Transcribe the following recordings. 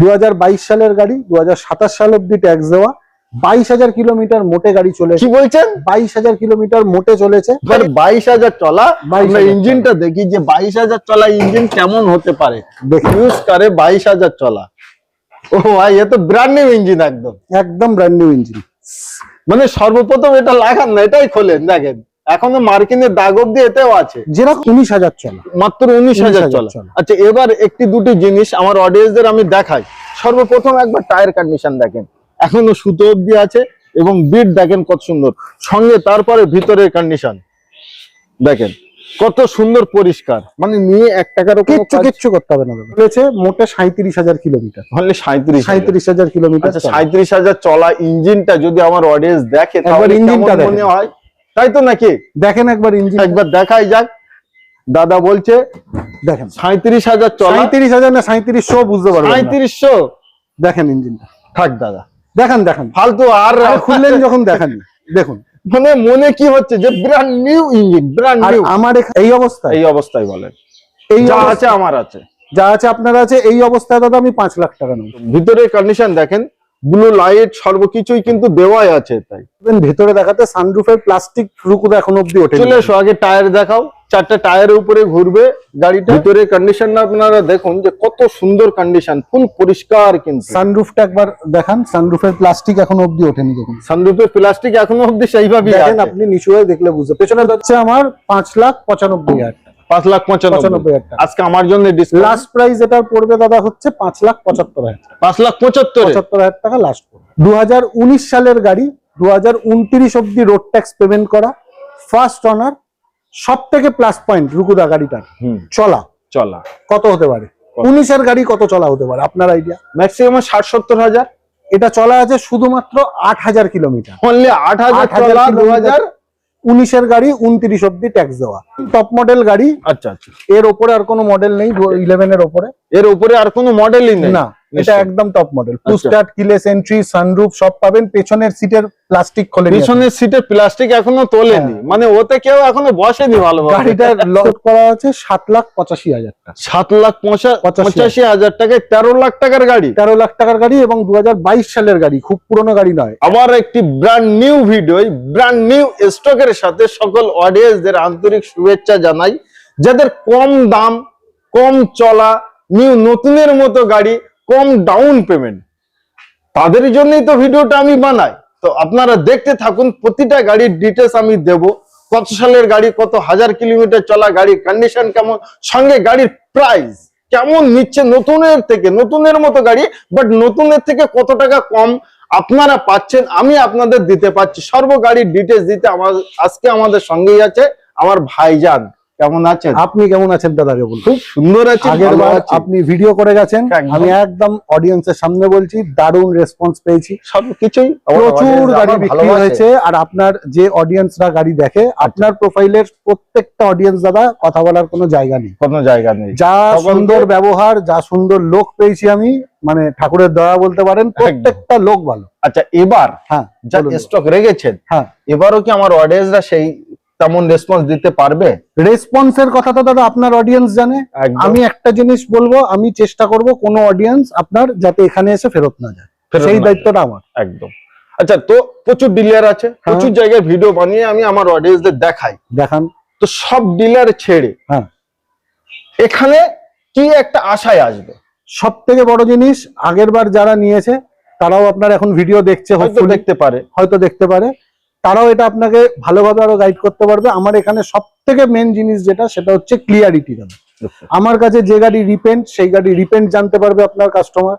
দুহাজার বাইশ সালের গাড়ি দুহাজার সাতাশ সাল অব্দি ট্যাক্স দেওয়া। বাইশ হাজার কিলোমিটার মোটে গাড়ি চলেছে। কি বলছেন? বাইশ হাজার কিলোমিটার মোটে চলেছে। বাইশ হাজার চলা 22,000 আমরা ইঞ্জিনটা দেখি যে বাইশ হাজার চলা ইঞ্জিন কেমন হতে পারে। দেখি ইউজ করে বাইশ হাজার চলা। ও ভাই এ তো ব্র্যান্ড নিউ ইঞ্জিন একদম। একদম ব্র্যান্ড নিউ ইঞ্জিন মানে সর্বপ্রথম এটা লাগান না এটাই খোলেন দেখেন। এখনও মার্কিনের দাগ অব্দি এতেও আছে। যেরকম উনিশ হাজার চলা। মাত্র উনিশ হাজার 19,000 চলা। আচ্ছা এবার একটি দুটি জিনিস আমার অডিয়েন্সদের আমি দেখাই। সর্বপ্রথম একবার টায়ার কন্ডিশন দেখেন। এখনও সুতো অব্দি আছে এবং বিট দেখেন কত সুন্দর। সঙ্গে তারপরে ভিতরের কন্ডিশন দেখেন কত সুন্দর পরিষ্কার। মানে নিয়ে এক টাকার কিচ্ছু কিচ্ছু করতে হবে না চলেছে মোটে সাঁত্রিশ হাজার কিলোমিটার। হলে সাঁত্রিশ সাঁত্রিশ হাজার কিলোমিটার আচ্ছা সাঁত্রিশ হাজার চলা ইঞ্জিনটা যদি আমার অডিয়েন্স দেখে তাহলে ইঞ্জিনটা মনে হয়? তাই তো নাকি? দেখেন একবার ইঞ্জিন। একবার দেখাই যাক। দাদা বলছে দেখেন সাঁত্রিশ হাজার সাঁত্রিশ হাজার না সাঁত্রিশশো বুঝতে পারবেন না। সাঁত্রিশশো দেখেন ইঞ্জিনটা। থাক দাদা। দেখেন দেখেন। ফালতু আর খুললেন যখন দেখেন। দেখুন। মানে মনে কি হচ্ছে যে brand new engine brand new আমার এই অবস্থায়? এই অবস্থায় বলেন। এই যা আছে আমার আছে। যা আছে আপনার আছে এই অবস্থায় দাদা আমি পাঁচ লাখ টাকা নেব। ভিতরের কন্ডিশন দেখেন ব্লু লাইট সর্বকিছুই কিন্তু দেওয়াই আছে তাই। ভেতরে দেখাতে সানরুফের প্লাস্টিক রুকুদা এখন অব্দি ওঠে চলে এসো আগে টায়ার দেখাও। চারটা টায়ারের উপরে ঘুরবে গাড়িটা। ভিতরের কন্ডিশন আপনারা দেখুন যে কত সুন্দর কন্ডিশন ফুল পরিষ্কার কিন্তু। সানরুফটা একবার দেখান সানরুফের প্লাস্টিক এখন অব্দি ওঠেনি দেখুন সানরুফের প্লাস্টিক এখনও অব্দি সেইভাবেই দেখেন আপনি নিচু হয়ে দেখলে বুঝতে পেছনে হচ্ছে আমার পাঁচ লাখ পঁচানব্বই হাজার পাঁচ লাখ পঁচানব্বই আজকে আমার জন্য লাস্ট প্রাইস এটা পড়বে দাদা হচ্ছে পাঁচ লাখ পঁচাত্তর হাজার পাঁচ লাখ পঁচাত্তর? পঁচাত্তর হাজার টাকা লাস্ট পড়বে। দু সালের গাড়ি দু হাজার উনত্রিশ অব্দি রোড ট্যাক্স পেমেন্ট করা ফার্স্ট অনার সব থেকে প্লাস পয়েন্ট রুকুদা গাড়িটার। চলা। চলা। কত হতে পারে? উনিশের গাড়ি কত চলা হতে পারে? আপনার আইডিয়া ম্যাক্সিমাম ষাট সত্তর হাজার। এটা চলা আছে শুধুমাত্র আট হাজার কিলোমিটার। অনলি আট হাজার 8,000 চলা দু কিলোমিটার। হাজার উনিশের গাড়ি উনত্রিশ অব্দি ট্যাক্স দেওয়া। টপ মডেল গাড়ি আচ্ছা আচ্ছা। এর ওপরে আর কোনো মডেল নেই ইলেভেন এর ওপরে। এর ওপরে আর কোনো মডেলই নেই? না। এটা একদম top model. Push start keyless entry sunroof সব পাবেন। পেছনের সিটের প্লাস্টিক খোলে। পিছনের সিটে প্লাস্টিক এখনও তোলেনি। হ্যাঁ। মানে ওতে কেউ এখনও বসেনি ভালো গাড়িটা লোড করা আছে সাত লাখ পঁচাশি হাজার টাকা। সাত লাখ পঁচা- পঁচাশি পঁচাশি হাজার টাকায় তেরো লাখ টাকার গাড়ি। তেরো লাখ টাকার গাড়ি এবং দু হাজার বাইশ সালের গাড়ি। খুব পুরনো গাড়ি নয়। আবার একটি brand new video brand new স্টকের সাথে সকল অডিয়েন্সদের আন্তরিক শুভেচ্ছা জানাই। যাদের কম দাম কম চলা নিউ নতুনের মতো গাড়ি কম ডাউন পেমেন্ট তাদের জন্যই তো ভিডিওটা আমি বানাই। তো আপনারা দেখতে থাকুন, প্রতিটা গাড়ির ডিটেলস আমি দেব। কত সালের গাড়ি, কত হাজার কিলোমিটার চলা গাড়ির কন্ডিশন কেমন, সঙ্গে গাড়ির প্রাইস কেমন নিচ্ছে নতুনের থেকে, নতুনের মতো গাড়ি বাট নতুনের থেকে কত টাকা কম আপনারা পাচ্ছেন, আমি আপনাদের দিতে পারছি সর্ব গাড়ির ডিটেলস দিতে আমার আজকে আমাদের সঙ্গেই আছে আমার ভাইজান। কেমন আছেন? আপনি কেমন আছেন দাদাকে বলুন। খুব সুন্দর আছে আপনি ভিডিও করে গেছেন আমি একদম অডিয়েন্সের সামনে বলছি দারুণ রেসপন্স পেয়েছি। সবকিছুই প্রচুর গাড়ি বিক্রি হয়েছে আর আপনার যে অডিয়েন্সরা গাড়ি দেখে আপনার প্রোফাইলের প্রত্যেকটা অডিয়েন্স দাদা কথা বলার কোনো জায়গা নেই। কোনো জায়গা নেই। যা সুন্দর ব্যবহার যা সুন্দর লোক পেয়েছি আমি মানে ঠাকুরের দয়া বলতে পারেন প্রত্যেকটা লোক ভালো। আচ্ছা এবার হ্যাঁ যা স্টক রেখেছেন হ্যাঁ। এবারও কি আমার অডিয়েন্সরা সেই তেমন রেসপন্স দিতে পারবে? রেসপন্সের কথা তো দাদা আপনার অডিয়েন্স জানে। আমি একটা জিনিস বলব আমি চেষ্টা করব কোনো অডিয়েন্স আপনার যাতে এখানে এসে ফেরত না যায়। সেই দায়িত্বটা আমার। একদম। আচ্ছা তো প্রচুর ডিলার আছে প্রচুর জায়গায় ভিডিও বানিয়ে আমি আমার অডিয়েন্সদের দেখাই। দেখান। তো সব ডিলার ছেড়ে হ্যাঁ। এখানে কি একটা আশায় আসবে? সব থেকে বড় জিনিস আগের বার যারা নিয়েছে তারাও আপনার এখন ভিডিও দেখছে হয়তো দেখতে পারে। হয়তো দেখতে পারে। তারাও এটা আপনাকে ভালোভাবে আরও গাইড করতে পারবে। আমার এখানে সব থেকে মেন জিনিস যেটা সেটা হচ্ছে ক্লিয়ারিটি দাদা আমার কাছে যে গাড়ি রিপেন্ট সেই গাড়ি রিপেন্ট জানতে পারবে আপনার customer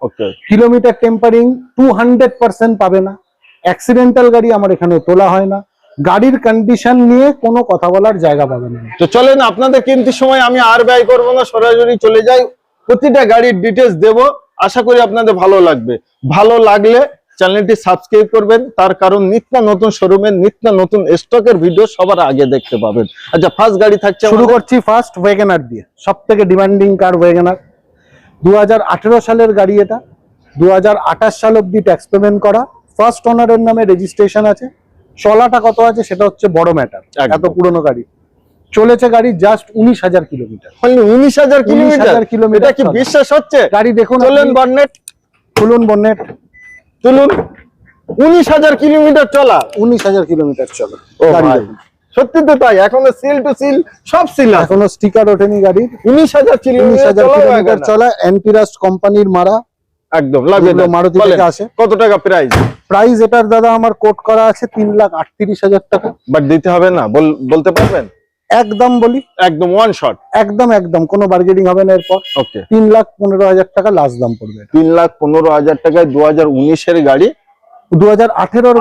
kilometre tampering two hundred percent পাবে না। অ্যাক্সিডেন্টাল গাড়ি আমার এখানে তোলা হয় না। গাড়ির কন্ডিশন নিয়ে কোনো কথা বলার জায়গা পাবে না। তো চলেন আপনাদের কিমতি সময় আমি আর ব্যয় করব না সরাসরি চলে যাই। প্রতিটা গাড়ির ডিটেলস দেব। আশা করি আপনাদের ভালো লাগবে। ভালো লাগলে চ্যানেলটি সাবস্ক্রাইব করবেন তার কারণ নিত্য নতুন শোরুমের নিত্য নতুন স্টকের ভিডিও সবার আগে দেখতে পাবেন। আচ্ছা ফার্স্ট গাড়ি থাকছে শুরু করছি ফার্স্ট ওয়েগেনার দিয়ে। সব থেকে ডিমান্ডিং কার ওয়েগেনার দু সালের গাড়ি এটা। দু সাল অব্দি ট্যাক্স পেমেন্ট করা। ফার্স্ট ওনারের নামে রেজিস্ট্রেশন আছে। চলাটা কত আছে সেটা হচ্ছে বড় ম্যাটার। এত পুরনো গাড়ি। চলেছে গাড়ি জাস্ট উনিশ হাজার কিলোমিটার উনিশ হাজার কিলোমিটার 19,000 কিলোমিটার কি বিশ্বাস হচ্ছে? গাড়ি দেখুন। বর্নেট খুলুন বন্নেট। তুলুন উনিশ হাজার কিলোমিটার চলা। উনিশ হাজার কিলোমিটার চলো গাড়ি সত্যি তো তাই এখনও সিল টু সিল সব সিল এখনও স্টিকার ওঠেনি গাড়ির উনিশ হাজার উনিশ হাজার কিলোমিটার চলা অ্যান্টিরাস্ট কোম্পানির মারা। একদম। মারুতি থেকে আসে। কত টাকা প্রাইস প্রাইস এটার দাদা আমার কোট করা আছে তিন লাখ আটত্রিশ হাজার টাকা। বাট দিতে হবে না বল- বলতে পারবেন? একদম বলি? একদম ওয়ান শট একদম একদম। কোনো বার্গেনিং হবে না এরপর। ওকে তিন লাখ পনেরো হাজার টাকা লাস্ট দাম পড়বে তিন লাখ পনেরো হাজার টাকায় দু হাজার উনিশের গাড়ি। দু হাজার আঠেরোর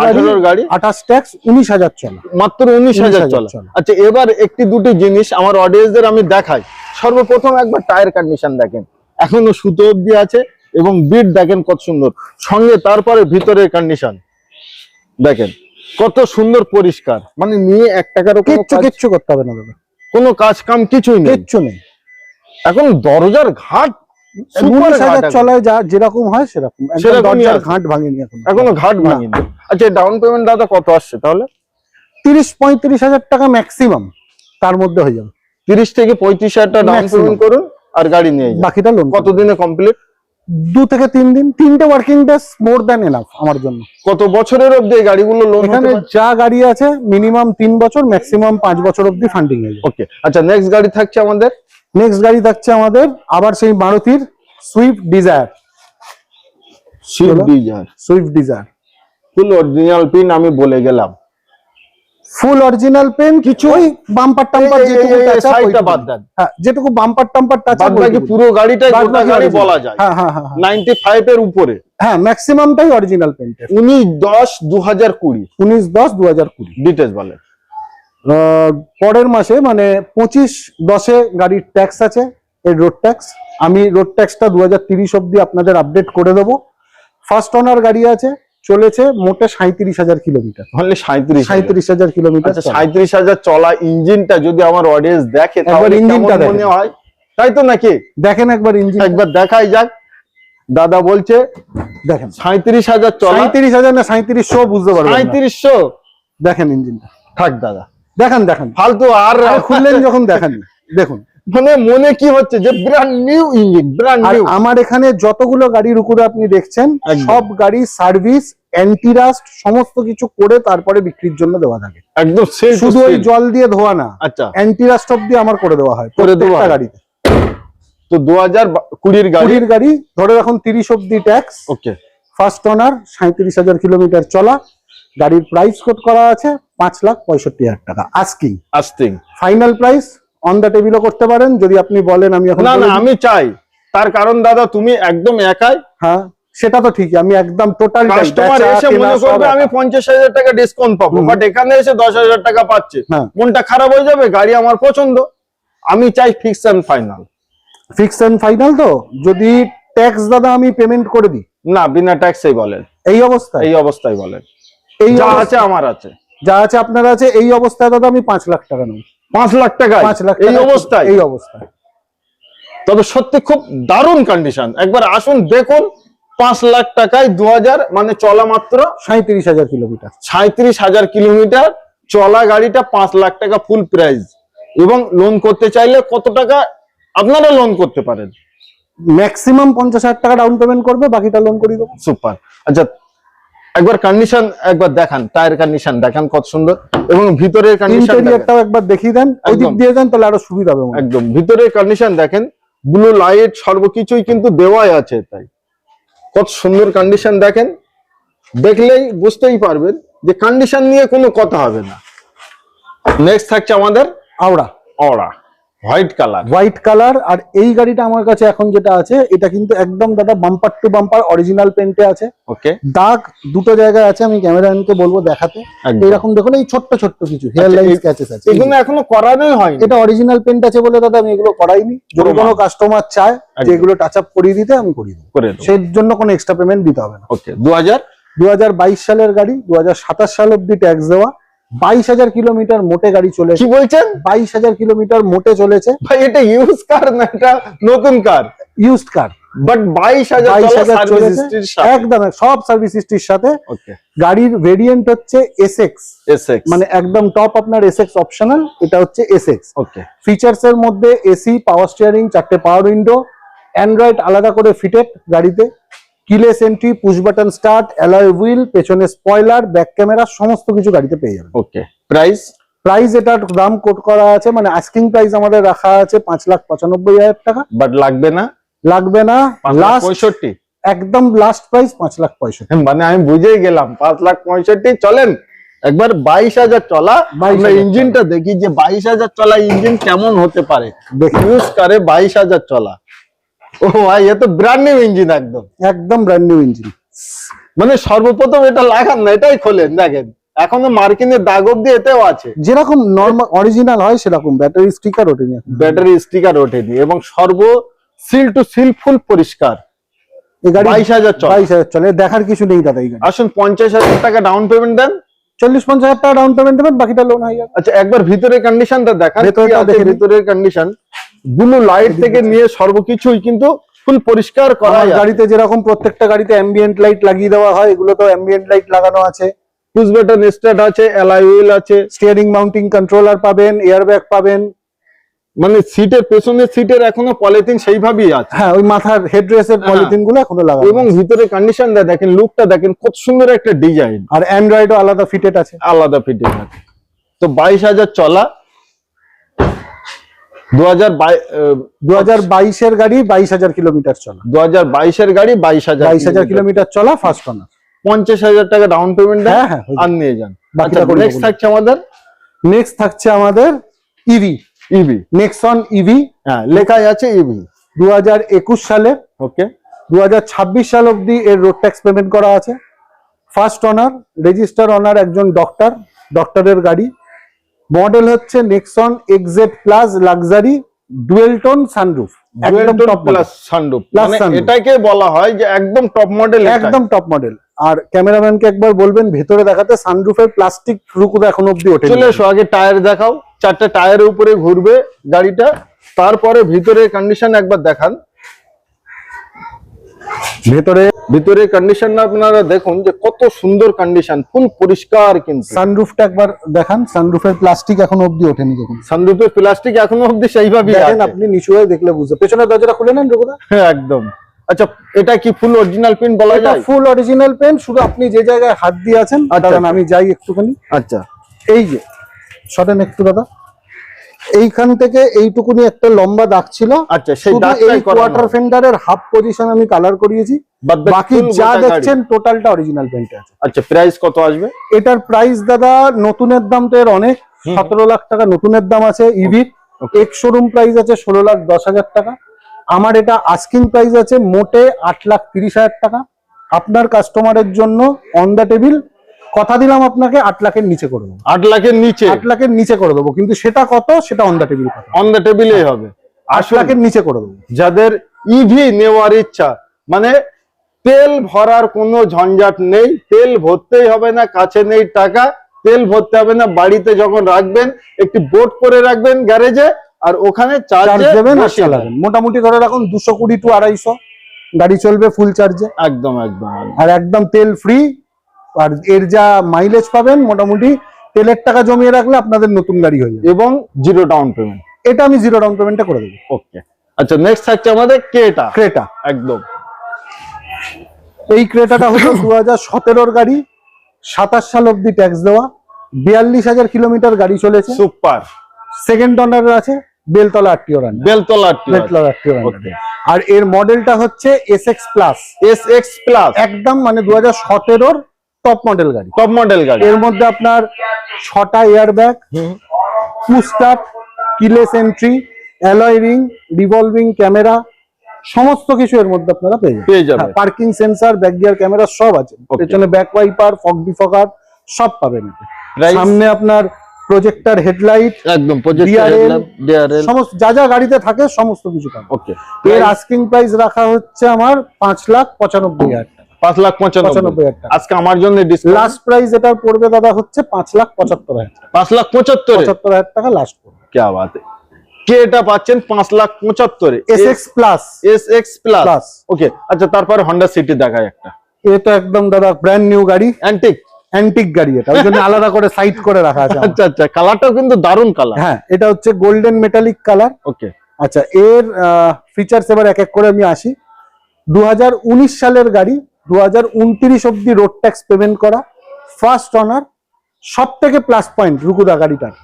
গাড়ি আঠাশ ট্যাক্স উনিশ হাজার চলা। মাত্র উনিশ হাজার 19,000 চলা। চলা। আচ্ছা এবার একটি দুটি জিনিস আমার অডিয়েন্সদের আমি দেখাই। সর্বপ্রথম একবার টায়ার কন্ডিশন দেখেন। এখনও সুতো অব্দি আছে এবং বিট দেখেন কত সুন্দর। সঙ্গে তারপরে ভিতরের কন্ডিশন দেখেন। কত সুন্দর পরিষ্কার। মানে নিয়ে এক টাকারও কোনো কিচ্ছু কিচ্ছু করতে হবে না দাদা। কোনো কাজ কাম কিছুই নেই। কিচ্ছু নেই। এখন দরজার ঘাট সুপার। চলায় যা যেরকম হয় সেরকম। দরজার ঘাট ভাঙেনি এখন। এখনও ঘাট। ভাঙিনি। আচ্ছা ডাউন পেমেন্ট দাদা কত আসছে তাহলে? তিরিশ পঁয়ত্রিশ হাজার টাকা ম্যাক্সিমাম তার মধ্যে হয়ে যাবে। তিরিশ থেকে পঁয়ত্রিশ হাজার টাকা ডাউন। পেমেন্ট করুন আর গাড়ি নিয়ে যান। বাকিটা লোন কত দিনে কমপ্লিট দু থেকে তিন দিন তিনটে working days more than enough আমার জন্য। কত বছরের অবধি এই গাড়িগুলো লোন এখানে যা গাড়ি আছে মিনিমাম তিন বছর ম্যাক্সিমাম পাঁচ বছর অব্দি ফান্ডিং হয়ে ওকে আচ্ছা নেক্সট গাড়ি থাকছে আমাদের? নেক্সট গাড়ি থাকছে আমাদের আবার সেই মারুতির Swift Dzire Swift. Dzire Swift Dzire full original pin আমি বলে গেলাম। ফুল অরিজিনাল পেন কিছু ওই বাম্পার টাম্পার যেটুকু touch up সাইডটা বাদ দেন। হ্যাঁ যেটুকু বাম্পার টাম্পার টাচ বাদ বাকি পুরো গাড়িটাই গোটা গাড়ি বলা যায়। হ্যাঁ হ্যাঁ হ্যাঁ হ্যাঁ। নাইনটি ফাইভ এর উপরে। হ্যাঁ ম্যাক্সিমামটাই অরিজিনাল পেন্টের উনিশ দশ দু হাজার কুড়ি। উনিশ দশ দু হাজার কুড়ি বলেন। আহ, পরের মাসে মানে পঁচিশ দশে গাড়ির ট্যাক্স আছে এই রোড ট্যাক্স আমি রোড ট্যাক্সটা দু হাজার তিরিশ অব্দি আপনাদের আপডেট করে দেবো। ফার্স্ট ওনার গাড়ি আছে চলেছে মোটে সাঁত্রিশ হাজার কিলোমিটার। অনলি সাঁত্রিশ সাঁত্রিশ হাজার কিলোমিটার আচ্ছা সাঁত্রিশ হাজার চলা ইঞ্জিনটা যদি আমার অডিয়েন্স দেখে একবার ইঞ্জিনটা মনে। হয়? তাই তো নাকি? দেখেন একবার ইঞ্জিন। একবার দেখাই যাক। দাদা বলছে দেখেন। সাঁত্রিশ হাজার চলা। সাঁত্রিশ হাজার না সাঁত্রিশশো বুঝতে পারবেন। সাঁত্রিশশো দেখেন ইঞ্জিনটা। থাক দাদা। দেখেন দেখেন। ফালতু আর আর খুললেন যখন দেখেন দেখুন। মানে মনে কি হচ্ছে যে brand new engine brand new আমার এখানে যতগুলো গাড়ির উপরে আপনি দেখছেন সব গাড়ি সার্ভিস অ্যান্টিরাস্ট সমস্ত কিছু করে তারপরে বিক্রির জন্য দেওয়া থাকে। একদম শুধু ওই জল দিয়ে ধোয়া না আচ্ছা। অ্যান্টিরাস্ট অব্দি আমার করে দেওয়া হয় করে দেওয়া গাড়িতে। তো দু হাজার কুড়ির গাড়ি? কুড়ির গাড়ি ধরে এখন তিরিশ অব্দি ট্যাক্স ওকে ফার্স্ট ওনার সাঁত্রিশ হাজার কিলোমিটার চলা। গাড়ির প্রাইস কোট করা আছে পাঁচ লাখ পঁয়ষট্টি হাজার টাকা। আস্কিং আস্তিং ফাইনাল প্রাইস অন দ্য টেবিলও করতে পারেন যদি আপনি বলেন আমি এখন না না আমি চাই। তার কারণ দাদা তুমি একদম একাই। হ্যাঁ সেটা তো ঠিকই আমি একদম টোটাল কাস্টমার এসে মনে করবে আমি পঞ্চাশ হাজার টাকা ডিসকাউন্ট পাবো বাট এখানে এসে দশ হাজার টাকা পাচ্ছে। হ্যাঁ। মনটা খারাপ হয়ে যাবে গাড়ি আমার পছন্দ। আমি চাই fix and final fix and final তো? যদি ট্যাক্স দাদা আমি পেমেন্ট করে দিই? না বিনা ট্যাক্সেই বলেন। এই অবস্থায়? এই অবস্থায় বলেন। এই যা আছে আমার আছে। যা আছে আপনার আছে এই অবস্থায় দাদা আমি পাঁচ লাখ টাকা নেব। পাঁচ লাখ টাকা পাঁচ লাখ এই অবস্থায়। এই অবস্থায়। তবে সত্যি খুব দারুণ কন্ডিশন একবার আসুন দেখুন পাঁচ লাখ টাকায় দু হাজার মানে চলা মাত্র সাঁত্রিশ হাজার কিলোমিটার। সাঁত্রিশ হাজার কিলোমিটার চলা গাড়িটা পাঁচ লাখ টাকা ফুল প্রাইস এবং লোন করতে চাইলে কত টাকা আপনারা লোন করতে পারেন? ম্যাক্সিমাম পঞ্চাশ হাজার টাকা ডাউন পেমেন্ট করবে বাকিটা লোন করে দেবো। সুপার আচ্ছা একবার কন্ডিশন একবার দেখান টায়ার কন্ডিশন দেখান কত সুন্দর এবং ভিতরের কন্ডিশন ইন্টেরিয়রটাও একবার দেখিয়ে দেন ওই দিক দিয়ে দেন তাহলে আরও সুবিধা হবে একদম ভিতরের কন্ডিশন দেখেন ব্লু লাইট সর্বকিছুই কিন্তু দেওয়াই আছে তাই। কত সুন্দর কন্ডিশন দেখেন দেখলেই বুঝতেই পারবেন যে কন্ডিশন নিয়ে কোনো কথা হবে না। নেক্সট থাকছে আমাদের আওড়া Aura white colour white colour আর এই গাড়িটা আমার কাছে এখন যেটা আছে এটা কিন্তু একদম দাদা বাম্পার টু বাম্পার অরিজিনাল পেন্টে আছে। ওকে দাগ দুটো জায়গায় আছে আমি ক্যামেরাম্যানকে বলব দেখাতে। এরকম দেখুন এই ছোট্ট ছোট্ট কিছু হেয়ার লাইন স্ক্যাচেস আছে। এগুলো এখনও করানোই হয়নি। এটা অরিজিনাল পেন্ট আছে বলে দাদা আমি এগুলো করাইনি। যদি। কোনো কাস্টমার চায় যে এগুলো টাচ আপ করিয়ে দিতে আমি করিয়ে দেবো। করে সেই জন্য কোনো এক্সট্রা পেমেন্ট দিতে হবে না। ওকে দু হাজার দু সালের গাড়ি দু হাজার সাতাশ সাল অব্দি ট্যাক্স দেওয়া। বাইশ হাজার কিলোমিটার মোটে গাড়ি চলেছে কি বলছেন? বাইশ হাজার কিলোমিটার মোটে চলেছে। ভাই এটা ইউজ কার না এটা নতুন কার ইউজড কার বাট বাইশ হাজার চলা একদম সব সার্ভিস হিস্ট্রির সাথে। গাড়ির ভেরিয়েন্ট হচ্ছে এসএক্স এসএক্স মানে একদম টপ আপনার এসএক্স অপশনাল এটা হচ্ছে এসএক্স ওকে ফিচার্স এর মধ্যে এসি পাওয়ার স্টিয়ারিং চারটে পাওয়ার উইন্ডো অ্যান্ড্রয়েড আলাদা করে ফিটেড গাড়িতে। Keyless entry push button start alloy wheel পেছনে স্পয়লার ব্যাক ক্যামেরা সমস্ত কিছু গাড়িতে পেয়ে যাবেন। ওকে প্রাইস প্রাইস এটার দাম কোট করা আছে মানে আস্কিং প্রাইস আমাদের রাখা আছে পাঁচ লাখ পঁচানব্বই হাজার টাকা। বাট লাগবে না? লাগবে না। লাস্ট পঁয়ষট্টি। একদম লাস্ট প্রাইস পাঁচ লাখ পঁয়ষট্টি। মানে আমি বুঝেই গেলাম পাঁচ লাখ পঁয়ষট্টি চলেন একবার বাইশ হাজার চলা আমরা ইঞ্জিনটা দেখি যে বাইশ হাজার চলা ইঞ্জিন কেমন হতে পারে। দেখি ইউজ করে বাইশ হাজার চলা। ও ভাই এ তো ব্র্যান্ড নিউ ইঞ্জিন একদম। একদম ব্র্যান্ড নিউ ইঞ্জিন মানে সর্বপ্রথম এটা লাগান না এটাই খোলেন দেখেন। এখনও মার্কিনের দাগ অব্দি এতেও আছে। যেরকম নর্মাল অরিজিনাল হয় সেরকম ব্যাটারি স্টিকার ওঠেনি ব্যাটারি স্টিকার ওঠেনি এবং সর্ব সিল টু সিল ফুল পরিষ্কার। বাইশ হাজার চলা। বাইশ হাজার চলে দেখার কিছু নেই দাদা এই আসুন পঞ্চাশ হাজার টাকা ডাউন পেমেন্ট দেন। চল্লিশ পঞ্চাশ হাজার টাকা ডাউন পেমেন্ট দেবেন বাকিটা লোন হয়ে যাবে। আচ্ছা একবার ভিতরের কন্ডিশনটা দেখান। ভিতরের কন্ডিশন ব্লু লাইট থেকে নিয়ে সর্বকিছুই কিন্তু ফুল পরিষ্কার করা গাড়িতে যেরকম প্রত্যেকটা গাড়িতে অ্যাম্বিয়েন্ট লাইট লাগিয়ে দেওয়া হয় এগুলো তো অ্যাম্বিয়েন্ট লাইট লাগানো আছে। পুশ বাটন স্টার্ট আছে এলআই হুইল আছে। স্টিয়ারিং মাউন্টিং কন্ট্রোলার পাবেন এয়ারব্যাগ পাবেন। মানে সিটের পেছনের সিটের এখনও পলিথিন সেইভাবেই আছে। হ্যাঁ ওই মাথার হেডরেসের হ্যাঁ। পলিথিনগুলো এখনও লাগানো এবং। ভিতরে কন্ডিশনটা দেখেন লুকটা দেখেন কত সুন্দর একটা ডিজাইন আর অ্যান্ড্রয়েডও আলাদা ফিটেড আছে। আলাদা ফিটেড আছে। তো বাইশ হাজার চলা দু হাজার বাইশের গাড়ি বাইশ হাজার কিলোমিটার চলা। দু হাজার বাইশের গাড়ি বাইশ হাজার বাইশ হাজার কিলোমিটার। চলা ফার্স্ট অনার পঞ্চাশ হাজার টাকা ডাউন পেমেন্ট হ্যাঁ হ্যাঁ আর নিয়ে যান। বাকিটা আচ্ছা নেক্সট থাকছে আমাদের? নেক্সট থাকছে আমাদের E EV EV Nexon EV হ্যাঁ লেখাই আছে ইভি দু হাজার একুশ সালে। ওকে দু হাজার ছাব্বিশ সাল অব্দি এর রোড ট্যাক্স পেমেন্ট করা আছে। ফার্স্ট অনার রেজিস্টার অনার একজন ডক্টর ডক্টরের গাড়ি। মডেল হচ্ছে Nexon XT plus luxury dual tone sunroof একদম টপ প্লাস সানরুফ Plus এটাকে বলা হয় যে একদম টপ মডেল একদম টপ মডেল আর ক্যামেরাম্যানকে একবার বলবেন ভেতরে দেখাতে সানরুফের প্লাস্টিক রুকুদা এখন অব্দি ওঠে চলে এসো আগে টায়ার দেখাও। চারটা টায়ারের উপরে ঘুরবে গাড়িটা। তারপরে ভিতরে কন্ডিশন একবার দেখান। ভেতরে ভিতরে কন্ডিশনটা আপনারা দেখুন যে কত সুন্দর কন্ডিশন ফুল পরিষ্কার কিন্তু। সানরুফটা একবার দেখান সানরুফের প্লাস্টিক এখন অব্দি ওঠেনি দেখুন। সানরুফে প্লাস্টিক এখনও অবধি সেইভাবেই দেখেন আপনি নিচু হয়ে দেখলে বুঝতে পেছনের দরজাটা খুলে নেন রুকুদা হ্যাঁ, একদম। আচ্ছা এটা কি ফুল অরিজিনাল পেন বলা এটা যায়? ফুল অরিজিনাল পেন শুধু আপনি যে জায়গায় হাত দিয়ে আছেন আচ্ছা, দাঁড়ান আচ্ছা। আমি যাই একটুখানি। আচ্ছা। এই যে সটেন একটু দাদা। এইখান থেকে এইটুকুনি একটা লম্বা দাগ ছিল। আচ্ছা সেই এই কোয়ার্টার। ফেন্ডারের হাফ পজিশন আমি কালার করিয়েছি। বাকি যা দেখছেন টোটালটা অরিজিনাল পেন্ট আছে। আচ্ছা প্রাইস কত আসবে? এটার প্রাইস দাদা নতুনের দাম তো এর অনেক। সতেরো লাখ টাকা নতুনের দাম আছে ইভির এক শোরুম প্রাইস আছে ষোলো লাখ দশ হাজার টাকা। আমার এটা আস্কিং প্রাইস আছে মোটে আট লাখ তিরিশ হাজার টাকা। আপনার কাস্টমারের জন্য অন দ্য টেবিল কথা দিলাম আপনাকে আট লাখের নিচে করে দেবো। আট লাখের নিচে? আট লাখের নিচে করে দেবো কিন্তু সেটা কত? সেটা অন দ্য টেবিল কথা। অন দ্য টেবিলেই হবে। আট লাখের নিচে করে দেবো। যাদের ইভি নেওয়ার ইচ্ছা মানে তেল ভরার কোনো ঝঞ্ঝাট নেই তেল ভরতেই হবে না কাছে নেই টাকা তেল ভরতে হবে না বাড়িতে যখন রাখবেন একটি বোট করে রাখবেন গ্যারেজে আর ওখানে চার্জ দেবেন আর চালাবেন। মোটামুটি ধরে রাখুন দুশো কুড়ি টু আড়াইশো। গাড়ি চলবে ফুল চার্জে একদম একদম। আর একদম তেল ফ্রি আর এর যা মাইলেজ পাবেন মোটামুটি তেলের টাকা জমিয়ে রাখলে আপনাদের নতুন গাড়ি হয়ে যাবে। এবং জিরো ডাউন পেমেন্ট এটা আমি জিরো ডাউন পেমেন্টটা করে দেবো। ওকে আচ্ছা নেক্সট থাকছে আমাদের ক্রেটা। ক্রেটা। একদম। এই ক্রেটাটা হলো দু হাজার সতেরোর গাড়ি সাতাশ সাল অব্দি ট্যাক্স দেওয়া বিয়াল্লিশ হাজার কিলোমিটার গাড়ি চলেছে। সুপার সেকেন্ড অনার আছে বেলতলা আটটিও রান্না বেলতলা বেলতলা আটটিও রান্না Okay. আর এর মডেলটা হচ্ছে S X plus S X plus একদম মানে দু হাজার সতেরোর টপ মডেল গাড়ি। টপ মডেল গাড়ি। এর মধ্যে আপনার ছটা এয়ার ব্যাগ হুম। Push start keyless entry alloy ring revolving camera সমস্ত কিছু এর মধ্যে আপনারা পেয়ে যাবেন। Parking sensor back gear camera সব আছে. পেছনে ব্যাক ওয়াইপার ফগ ডিফগার সব পাবেন। সামনে আপনার প্রজেক্টর হেডলাইট একদম ডিআরএল সমস্ত যা যা গাড়িতে থাকে সমস্ত কিছু পাবেন। ওকে এর আস্কিং প্রাইস রাখা হচ্ছে আমার পাঁচ লাখ পঁচানব্বই হাজার। পাঁচ লাখ পঁচানব্বই। আজকে আমার জন্য লাস্ট প্রাইস এটার পড়বে দাদা হচ্ছে পাঁচ লাখ পঁচাত্তর হাজার পাঁচ লাখ পঁচাত্তর? পঁচাত্তর হাজার টাকা লাস্ট পড়বে। কে है? কে এটা পাচ্ছেন? পাঁচ লাখ পঁচাত্তরে। S X plus S X plus okay আচ্ছা তারপরে হন্ডা সিটি দেখায় একটা। এটা একদম দাদা ব্র্যান্ড নিউ গাড়ি। অ্যান্টিক অ্যান্টিক গাড়ি এটা ওই জন্য আলাদা করে সাইড করে রাখা আছে আচ্ছা আচ্ছা কালারটাও কিন্তু দারুণ কালার হ্যাঁ এটা হচ্ছে গোল্ডেন মেটালিক কালার ওকে আচ্ছা এর ফিচার্স এবার এক এক করে আমি আসি। দু হাজার উনিশ সালের গাড়ি দু হাজার উনত্রিশ অব্দি রোড ট্যাক্স পেমেন্ট করা। ফার্স্ট অনার সব থেকে প্লাস পয়েন্ট রুকুদা গাড়িটার।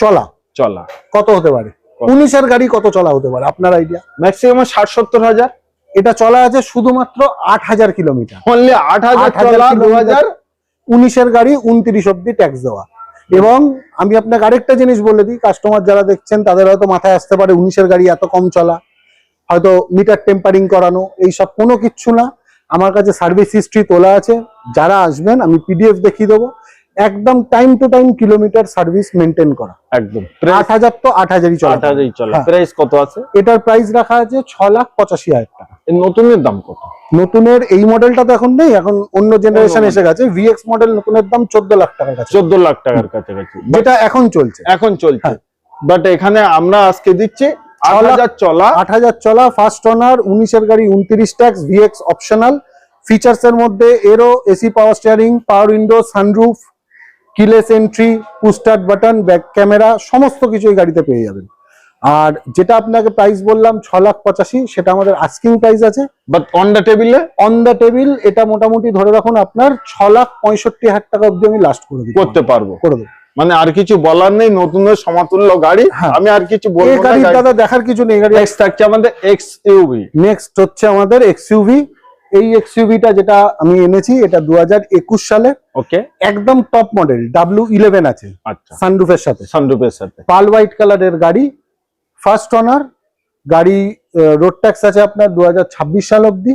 চলা। চলা। কত হতে পারে? উনিশের গাড়ি কত চলা হতে পারে? আপনার আইডিয়া ম্যাক্সিমাম ষাট সত্তর হাজার। এটা চলা আছে শুধুমাত্র আট হাজার কিলোমিটার। অনলি আট হাজার 8,000 চলা দু। হাজার উনিশের গাড়ি উনত্রিশ অব্দি ট্যাক্স দেওয়া। এবং আমি আপনাকে আরেকটা জিনিস বলে দিই কাস্টমার যারা দেখছেন তাদের হয়তো মাথায় আসতে পারে উনিশের গাড়ি এত কম চলা। হয়তো মিটার টেম্পারিং করানো এইসব কোনো কিচ্ছু না। আমার কাছে সার্ভিস হিস্ট্রি তোলা আছে যারা আসবেন আমি পিডিএফ দেখিয়ে দেবো। একদম time to time kilometre service maintain করা। একদম। আট হাজার তো আট হাজারই চলে। আট হাজারই চলা। হ্যাঁ। প্রাইস কত আছে? এটার প্রাইস রাখা আছে ছ লাখ পঁচাশি হাজার টাকা। নতুনের দাম কত? নতুনের এই মডেলটা তো এখন নেই এখন অন্য জেনারেশন এসে গেছে। ভিএক্স মডেল নতুনের দাম চোদ্দ লাখ টাকার কাছে। চোদ্দ লাখ টাকার কাছাকাছি। যেটা এখন চলছে। এখন চলছে। হ্যাঁ। বাট এখানে আমরা আজকে দিচ্ছি আট হাজার চলা। আট হাজার চলা ফার্স্ট অনার উনিশের গাড়ি উনত্রিশ ট্যাক্স ভিএক্স অপশনাল ফিচার্স এর মধ্যে এরো AC power steering power window sunroof keyless entry push start button back camera সমস্ত কিছু এই গাড়িতে পেয়ে যাবেন। আর যেটা আপনাকে প্রাইস বললাম ছ লাখ পঁচাশি সেটা আমাদের আস্কিং প্রাইস আছে। বাট অন দ্য টেবিলে অন দ্য টেবিল এটা মোটামুটি ধরে রাখুন আপনার ছ লাখ পঁয়ষট্টি হাজার টাকা অব্দি আমি লাস্ট করে দিই করতে পারব। করে দেবো। মানে আর কিছু বলার নেই নতুনের সমতুল্য গাড়ি হ্যাঁ। আমি আর কিছু বলব না দাদা দেখার কিছু নেই গাড়ি নেক্সট থাকছে আমাদের এক্স ইউভি নেক্সট হচ্ছে আমাদের এক্সইউভি এই এক্সইউভিটা যেটা আমি এনেছি এটা দু হাজার একুশ সালে। ওকে একদম টপ মডেল ডাব্লিউ ইলেভেন আছে। আচ্ছা। সানরুফের সাথে। সানরুফের সাথে। পাল হোয়াইট কালারের গাড়ি। ফার্স্ট অনার গাড়ি রোড ট্যাক্স আছে আপনার দু হাজার ছাব্বিশ সাল অবধি।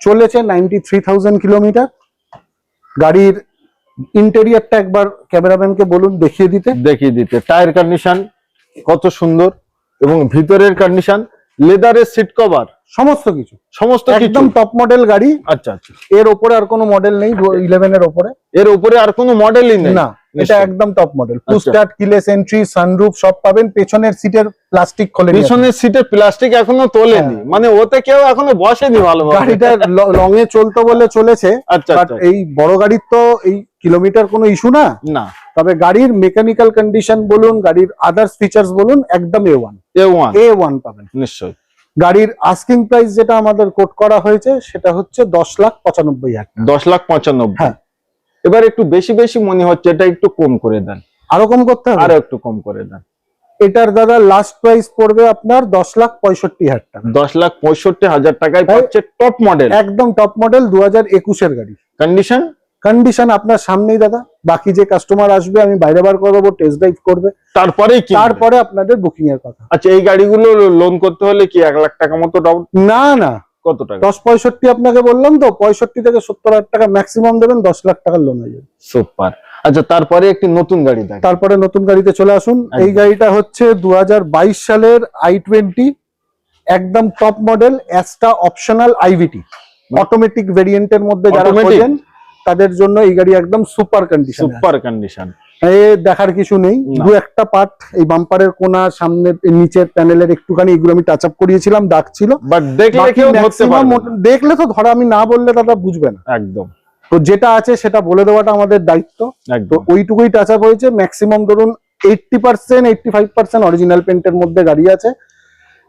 চলেছে নাইনটি থ্রি থাউজেন্ড কিলোমিটার গাড়ির ইন্টেরিয়ারটা একবার ক্যামেরাম্যানকে বলুন দেখিয়ে দিতে। দেখিয়ে দিতে। টায়ার কন্ডিশন কত সুন্দর এবং ভিতরের কন্ডিশন লেদারের সিট কভার সমস্ত কিছু। সমস্ত কিছু। একদম টপ মডেল গাড়ি। আচ্ছা আচ্ছা। এর উপরে আর কোনো মডেল নেই ইলেভেন এর উপরে এর উপরে আর কোনো মডেলই নেই? না। এটা একদম top model. Push start keyless entry sunroof সব পাবেন। পেছনের সিটের প্লাস্টিক খোলে পিছনের সিটে প্লাস্টিক এখনও তোলেনি। হ্যাঁ। মানে ওতে কেউ এখনও বসেনি ভালো গাড়িটা লং এ চলতো বলে চলেছে আচ্ছা বাট আচ্ছা। এই বড় গাড়ির তো এই কিলোমিটার কোনো ইস্যু না। না। তবে গাড়ির মেকানিক্যাল কন্ডিশন বলুন গাড়ির আদার্স ফিচার্স বলুন একদম A one A one A one পাবেন। নিশ্চয়ই। গাড়ির আস্কিং প্রাইস যেটা আমাদের কোট করা হয়েছে সেটা হচ্ছে দশ লাখ পঁচানব্বই হাজার দশ লাখ পঁচানব্বই। হ্যাঁ। এবার একটু বেশি বেশি মনে হচ্ছে এটা একটু কম করে দেন। আরও কম করতে হবে? আরও একটু কম করে দেন। এটার দাদা লাস্ট প্রাইস পড়বে আপনার দশ লাখ পঁয়ষট্টি হাজার টাকা। দশ লাখ পঁয়ষট্টি হাজার টাকায়। পাচ্ছে টপ মডেল একদম টপ মডেল দু হাজার একুশের গাড়ি। কন্ডিশন কন্ডিশন আপনার সামনেই দাদা। বাকি যে কাস্টমার আসবে আমি বাইরে বার করে দেবো টেস্ট ড্রাইভ করবে। তারপরেই কি তারপরে আপনাদের বুকিং এর কথা। আচ্ছা এই গাড়িগুলো লোন করতে হলে কি এক লাখ টাকা মতো ডাউন না না। কত টাকা? দশ পঁয়ষট্টি আপনাকে বললাম তো পঁয়ষট্টি থেকে সত্তর হাজার টাকা ম্যাক্সিমাম দেবেন দশ লাখ টাকার লোন হয়ে যাবে। সুপার আচ্ছা তারপরে একটি নতুন গাড়ি দেখ। তারপরে নতুন গাড়িতে চলে আসুন। এই গাড়িটা হচ্ছে দু হাজার বাইশ সালের আই টোয়েন্টি একদম top model Asta optional IVT automatic ভেরিয়েন্টের মধ্যে যারা? খোঁজেন তাদের জন্য এই গাড়ি একদম সুপার কন্ডিশন সুপার কন্ডিশন এ দেখার কিছু নেই। দু একটা পার্ট এই বাম্পারের কোনা সামনের নিচের প্যানেলের একটুখানি এগুলো আমি টাচ আপ করিয়েছিলাম দাগ ছিল। বাট দেখলে কেউ ধরতে তো ধরো আমি না বললে দাদা বুঝবে না। একদম। তো যেটা আছে সেটা বলে দেওয়াটা আমাদের দায়িত্ব। তো ওইটুকুই টাচ আপ হয়েছে। ম্যাক্সিমাম ধরুন eighty percent eighty five percent original পেন্টের মধ্যে গাড়ি আছে।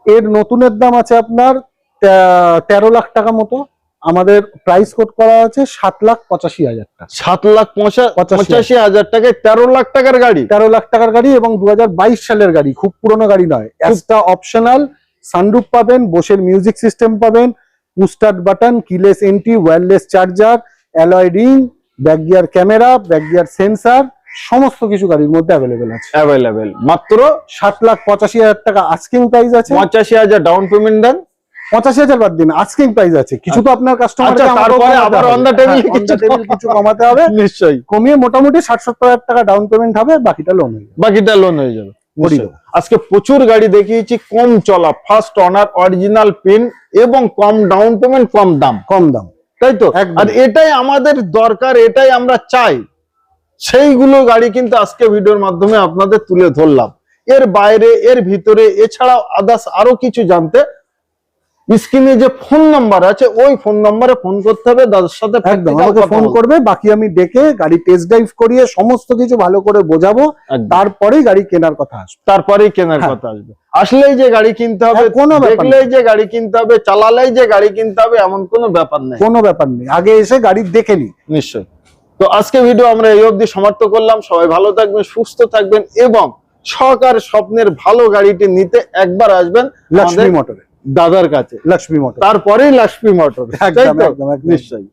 এর নতুনের দাম আছে আপনার তেরো লাখ টাকা মতো। আমাদের প্রাইস কোড করা আছে সাত লাখ পঁচাশি হাজার টাকা। সাত লাখ পঁচা- পঁচাশি হাজার। টাকায় তেরো লাখ টাকার গাড়ি। তেরো লাখ টাকার গাড়ি এবং দু হাজার বাইশ সালের গাড়ি খুব পুরনো গাড়ি নয়। একটা অপশনাল সানরুফ পাবেন বোসের মিউজিক সিস্টেম পাবেন push start button keyless entry wireless charger alloy ring back gear camera back gear sensor সমস্ত কিছু গাড়ির মধ্যে অ্যাভেলেবেল আছে। অ্যাভেলেবেল মাত্র সাত লাখ পঁচাশি হাজার টাকা আস্কিং প্রাইস আছে। পঁচাশি হাজার ডাউন পেমেন্ট দেন। পঁচাশি হাজার বাদ দিন আস্কিং প্রাইস আছে। কিছু তো আপনার কাস্টমার আচ্ছা, তারপরে আবার table কিছু কিছু কমাতে হবে। নিশ্চয়ই। কমিয়ে মোটামুটি ষাট সত্তর হাজার টাকা ডাউন পেমেন্ট হবে বাকিটা লোন হয়ে যাবে। বাকিটা লোন হয়ে যাবে। আজকে প্রচুর গাড়ি দেখিয়েছি কম চলা ফার্স্ট অনার অরিজিনাল পিন এবং কম ডাউন পেমেন্ট কম দাম। কম দাম। তাই তো। আর এটাই আমাদের দরকার এটাই আমরা চাই। সেইগুলো গাড়ি কিন্তু আজকে ভিডিওর মাধ্যমে আপনাদের তুলে ধরলাম। এর বাইরে এর ভিতরে এছাড়াও আদার্স আরও কিছু জানতে স্ক্রিনে যে ফোন নাম্বার আছে ওই ফোন নাম্বারে ফোন করতে হবে দাদার সাথে একদম আমাকে ফোন করবে বাকি আমি ডেকে গাড়ি টেস্ট ড্রাইভ করিয়ে সমস্ত কিছু ভালো করে বোঝাবো। তারপরেই গাড়ি কেনার কথা আসবে। তারপরেই কেনার হ্যাঁ। কথা আসবে। আসলেই যে গাড়ি কিনতে হবে হ্যাঁ, কোনো দেখলেই যে গাড়ি কিনতে হবে চালালেই যে গাড়ি কিনতে হবে এমন কোনো ব্যাপার নেই। কোনো ব্যাপার নেই। আগে এসে গাড়ি দেখে নি। নিশ্চয়ই। তো আজকে ভিডিও আমরা এই অবধি সমাপ্ত করলাম। সবাই ভালো থাকবেন সুস্থ থাকবেন এবং সহকার স্বপ্নের ভালো গাড়িটি নিতে একবার আসবেন। লক্ষ্মী মোটরে। দাদার কাছে লক্ষ্মী মোটর। তারপরে লক্ষ্মী মোটর। একদম, একদম, একদম। নিশ্চয়ই।